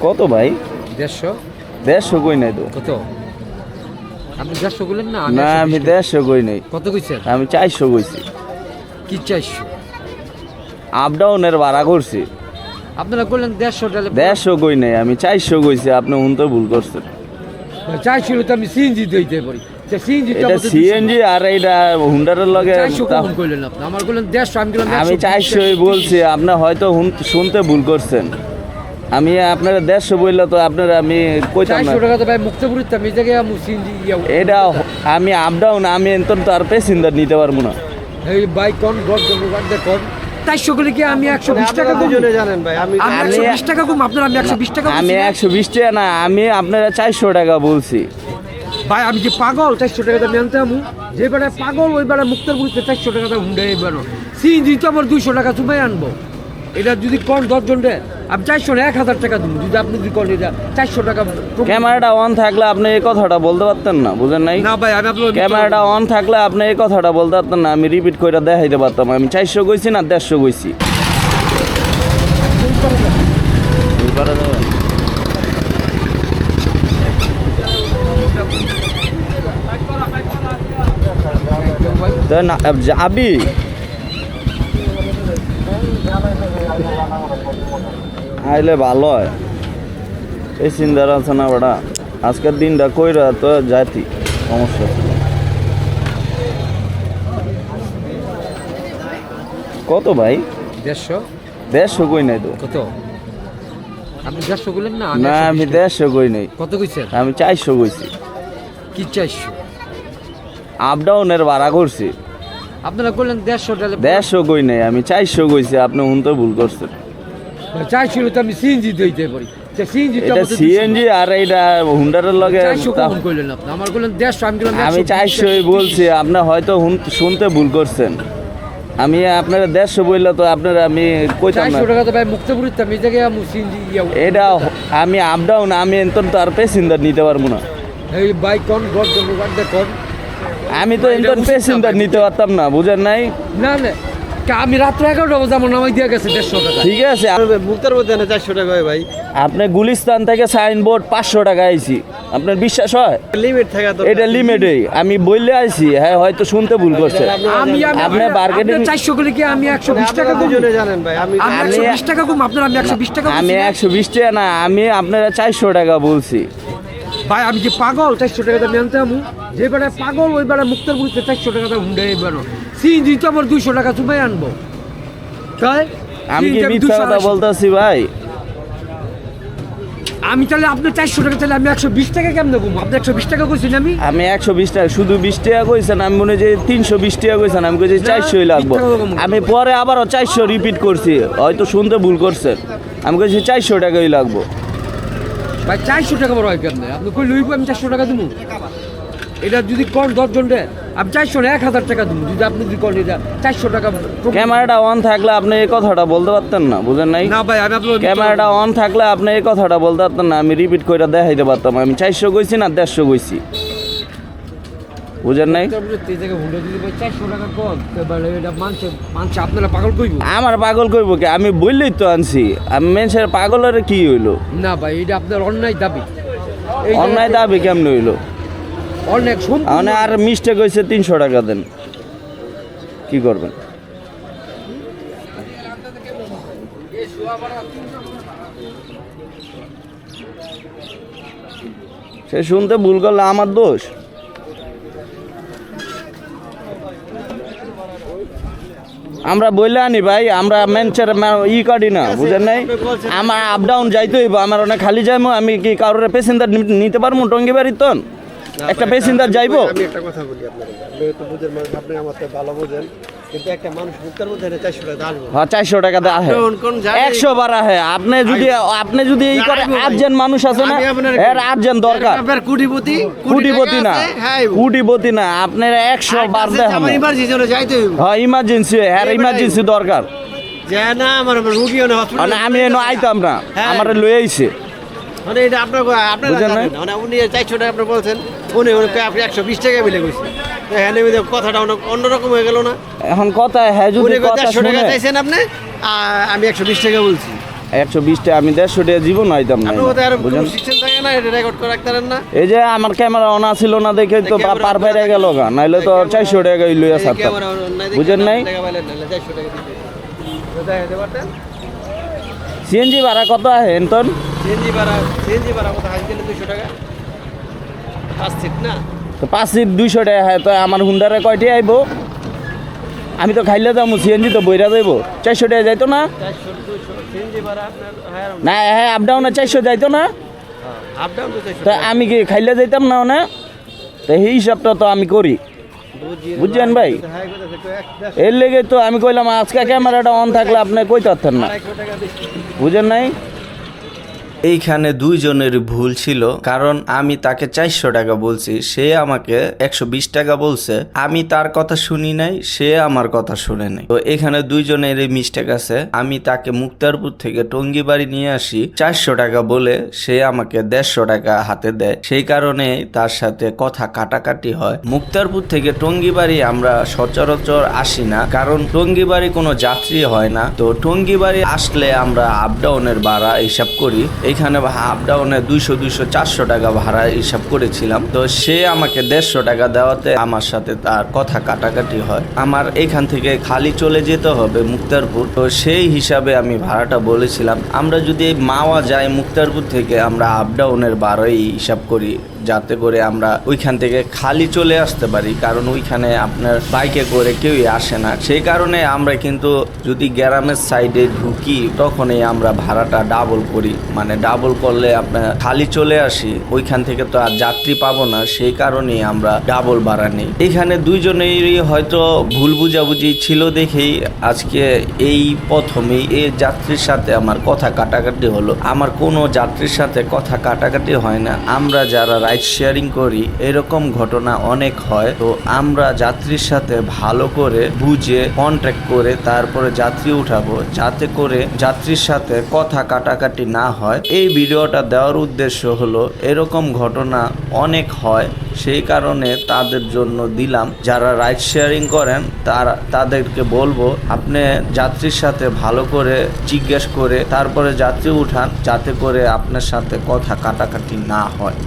কত ভাই? দেড়শো। দেড়শো কই নাই তো? কত? আপনি দেড়শো না? না আমি দেড়শো কই নাই। কত কইছেন আমি চারশো কইছি। কি চাইশো আপ ডাউনের ভাড়া করছি। আপনারা বললেন দেড়শো দেড়শো কই নাই আমি চারশো কইছি আপনি উনতে ভুল করছেন। চাইছিল তো আমি সিএনজি দিতে পারি। সিএনজি আর এইটা হুন্ডারের লগে চারশো করলেন আমি চারশোই বলছি আপনি হয়তো হুন- শুনতে ভুল করছেন। আমি আপনারা দেড়শো বললে তো আপনারা আমি কইতাম না। চারশো টাকা তো ভাই মুক্তপুরের তো আমি জায়গায় এটা আমি আপ ডাউন আমি এন্তন তো আর প্যাসেঞ্জার নিতে পারব না। এই বাইক কোন গড চারশো কি আমি একশো বিশ টাকা দুজনে জানেন ভাই আমি একশো বিশ টাকা কম আপনার আমি একশো বিশ টাকা আমি একশো বিশ টাকা না আমি আপনারা চারশো টাকা বলছি। ভাই আমি যে পাগল? চারশো টাকা দাম আনতে আমি? যে বেড়ায় পাগল ওই বেড়ায় চারশো টাকা দাম হুন্ডে বেড়ো সিএনজি তো আবার দুইশো টাকা তুমি আনব। এটা যদি কোন দশজন রে আমি চারশো এক হাজার টাকা দেবো। যদি আপনি যদি কোন এটা চারশো টাকা ক্যামেরাটা অন থাকলে আপনি এই কথাটা বলতে পারতেন না বুঝেন নাই? না ভাই আমি আপনার ক্যামেরাটা অন থাকলে আপনি এই কথাটা বলতে পারতেন না আমি রিপিট করে দেখাইতে পারতাম। আমি চারশো কইছি না দেড়শো কইছি। তো না যাবি আইলে ভালো হয়। এই চিন্তার আছে না বেটা। আজকের দিনটা কইরা তো যাইতি সমস্যা। ছিল। কত ভাই? দেড়শো। দেড়শো কই নাই তো? কত? আপনি দেড়শো বললেন না? না আমি দেড়শো কই নাই। কত কইছেন? আমি চারশো কইছি। কি চারশো? আপ ডাউনের ভাড়া করছি। আপনারা বললেন দেড়শো দেড়শো কই নাই আমি চারশো কইছি আপনি উনতে ভুল করছেন। চাইছিল তো আমি সিএনজি দিতে পারি। সিএনজি আর এইটা হুন্ডারের লগে চারশো করলেন দেড়শো আমি বললাম আমি চারশোই বলছি আপনি হয়তো হুন- শুনতে ভুল করছেন। আমি আপনারা দেড়শো বললে তো আপনারা আমি কইতাম না। চারশো টাকা তো ভাই মুক্তপুরের তো আমি জায়গায় সিএনজি এটা আমি আপ ডাউন আমি এন্তন তো আর প্যাসেঞ্জার নিতে পারব না। এই বাইক কোন গড গড দেখুন আমি তো না প্যাসেঞ্জার নিতে পারতাম না বুঝেন নাই? না না আমি রাত্রে এগারোটা বাজে আমার নামাই দিয়ে গেছে দেড়শো টাকা। ঠিক আছে মুক্তার মধ্যে না চারশো টাকা হয় ভাই। আপনি গুলিস্তান থেকে সাইনবোর্ড পাঁচশো টাকা আইছি। আপনার বিশ্বাস হয়? লিমিট থাকা তো এটা লিমিটেই আমি বললে আইছি হ্যাঁ হয়তো শুনতে ভুল করছে। আমি আপনি bargaining- চারশো করে কি আমি একশো বিশ টাকা কম দুজনে জানেন ভাই আমি আমি একশো বিশ টাকা কম আপনার আমি একশো বিশ টাকা আমি বলছি না? একশো বিশ টাকা না আমি আপনারা চারশো টাকা বলছি। ভাই আমি যে পাগল? চারশো টাকা দাম আনতে আমি? যে বেড়ায় পাগল ওই বেড়ায় মুক্তার বুঝতে চারশো টাকা দাম হুন্ডে বেড়ো সিএনজি তো আবার দুইশো টাকা তুমি আনব। তাই? আমি কি CNG মিথ্যা 280 কথা বলতেছি ভাই? আমি তাহলে আপনার চারশো টাকা তাহলে আমি একশো বিশ টাকা কেমন দেবো আপনি একশো বিশ টাকা করছেন আমি? আমি একশো বিশ টাকা শুধু বিশ টাকা কইছেন আমি মনে যে তিনশো বিশ টাকা কইছেন আমি কইছি চারশোই লাগবো। আমি পরে আবারও চারশো রিপিট করছি হয়তো শুনতে ভুল করছেন। আমি কইছি চারশো টাকাই লাগবো। ভাই চারশো টাকা বড় হয় কেমন আপনি কই লইব আমি চারশো টাকা দেবো এটা যদি কোন দশজন রে আমি চারশো এক হাজার টাকা দেবো যদি আপনি যদি কোন এটা চারশো টাকা ক্যামেরাটা অন থাকলে আপনি এই কথাটা বলতে পারতেন না বুঝেন নাই? না ভাই আমি আপনার ক্যামেরাটা অন থাকলে আপনি এই কথাটা বলতে পারতেন না আমি রিপিট করে দেখাইতে পারতাম। আমি চারশো কইছি না দেড়শো কইছি। পাগল কইব? আমার পাগল কইব কি? আমি বললেই তো আনছি। আমি মানুষের পাগলের কি হইল? না ভাই এটা আপনার অন্যায় দাবি। অন্যায় দাবি কেমন হইল? অনেক মানে আর মিস্টেক হয়েছে তিনশো টাকা দেন। কি করবেন? সে শুনতে ভুল করলে আমার দোষ। আমরা বইলে আনি ভাই আমরা মেনচের ই কাটি না বুঝেন নাই? আমার আপ ডাউন যাইতে হইব আমার অনেক খালি যাইমো আমি কি কারোর প্যাসেঞ্জার নিতে পারব টঙ্গি বাড়ির তন একটা প্যাসেঞ্জার যাইবো? আমি একটা কথা বলি আপনাকে আপনি তো বুঝেন মানুষ আপনি আমার ভালো বোঝেন। কিন্তু একটা মানুষ মুক্তার মধ্যে চারশো টাকা আসব হ্যাঁ চারশো টাকা দেওয়া কোন কোন জায়গায়- একশো বার আহে আপনি যদি আপনি যদি এই করে আটজন মানুষ আছে না আমি আপনার এর আটজন দরকার। কুটিপতি না। হ্যাঁ। কুটিপতি না আপনার একশো বার হ্যাঁ ইমার্জেন্সি হ্যাঁ ইমার্জেন্সি দরকার। মানে আমি এনে আইতাম না। আমার লয়ে আইছে। মানে এটা আপনার আপনার? মানে উনি চারশো টাকা আপনি বলছেন উনি একশো বিশ টাকা হ্যাঁ নেমে কথাটা অন্য অন্যরকম হয়ে গেল না? এখন কথা হ্যাঁ যদি কথা টাকা শুনে চাইছেন আপনি? আমি একশো বিশ টাকা বলছি। একশো বিশ টাকা আমি দেড়শো টাকা জীবন হইতাম না এই যে আমার ক্যামেরা অনা ছিল না দেখে তো পার পাইরে গেল গা নাইলে তো চারশো টাকা লইয়া বুঝেন নাই? সিএনজি ভাড়া কত আছে এনতন সিএনজি ভাড়া সিএনজি ভাড়া কত? হাজ গেলে দুশো টাকা। পাঁচ সিট না? তো পাঁচ সিট দুইশো টাকা হয়, তো আমার হুন্ডারে কয়টি আইব? আমি তো খাইলে যাব, সিএনজি তো বইরা যাইব। চারশো টাকা যাইতো না? না হ্যাঁ আপ ডাউনে চারশো যাইতো না? তো আমি কি খাইলে যাইতাম না না তো এই হিসাবটা তো আমি করি। বুঝছেন ভাই? এর লেগে তো আমি কইলাম, আজকে ক্যামেরাটা অন থাকলে আপনি কই পারতেন না। বুঝেন নাই? এইখানে দুইজনের ভুল ছিল, কারণ আমি তাকে চারশো টাকা বলছি, সে আমাকে একশো বিশ টাকা বলছে। আমি তার কথা শুনি নাই, সে আমার কথা শুনে নাই। তো এখানে দুইজনের মিস্টেক আছে। আমি তাকে মুক্তারপুর থেকে টঙ্গিবাড়ি নিয়ে আসি, চারশো টাকা বলে সে আমাকে দেড়শো টাকা হাতে দেয়। সেই কারণে তার সাথে কথা কাটাকাটি হয়। মুক্তারপুর থেকে টঙ্গিবাড়ি আমরা সচরাচর আসি না, কারণ টঙ্গিবাড়ি কোনো যাত্রী হয় না। তো টঙ্গিবাড়ি আসলে আমরা আপ ডাউনের ভাড়া হিসাব করি। এখানে আপ ডাউনে দুইশো দুইশো, চারশো টাকা ভাড়া হিসাব করেছিলাম। তো সে আমাকে দেড়শো টাকা দেওয়াতে আমার সাথে তার কথা কাটাকাটি হয়। আমার এখান থেকে খালি চলে যেতে হবে মুক্তারপুর। তো সেই হিসাবে আমি ভাড়াটা বলেছিলাম। আমরা যদি মাওয়া যাই মুক্তারপুর থেকে, আমরা আপ ডাউনের বারোই হিসাব করি। যাতে করে আমরা ওইখান থেকে খালি চলে আসতে পারি, কারণ ওইখানে আপনার বাইকে করে কেউই আসে না। সেই কারণে আমরা কিন্তু যদি গ্রামের সাইডে ঢুকি, তখনই আমরা ভাড়াটা ডাবল করি। মানে ডাবল করলে আপনার খালি চলে আসি, ওইখান থেকে তো আর যাত্রী পাবো না, সেই কারণেই আমরা ডাবল ভাড়া নিই। এখানে দুইজনেরই হয়তো ভুল বুঝাবুঝি ছিল দেখেই আজকে এই প্রথমেই এই যাত্রীর সাথে আমার কথা কাটাকাটি হলো। আমার কোনো যাত্রীর সাথে কথা কাটাকাটি হয় না। আমরা যারা রাইড শেয়ারিং করি, এরকম ঘটনা অনেক হয়। তো আমরা যাত্রীর সাথে ভালো করে বুঝে কন্ট্যাক্ট করে তারপরে যাত্রী উঠাবো, যাতে করে যাত্রীর সাথে কথা কাটাকাটি না হয়। এই ভিডিওটা দেওয়ার উদ্দেশ্য হলো, এরকম ঘটনা অনেক হয়। সেই কারণে তাদের জন্য দিলাম। যারা রাইড শেয়ারিং করেন, তারা, তাদেরকে বলব, আপনি যাত্রীর সাথে ভালো করে জিজ্ঞেস করে তারপরে যাত্রী উঠান, যাতে করে আপনার সাথে কথা কাটাকাটি না হয়।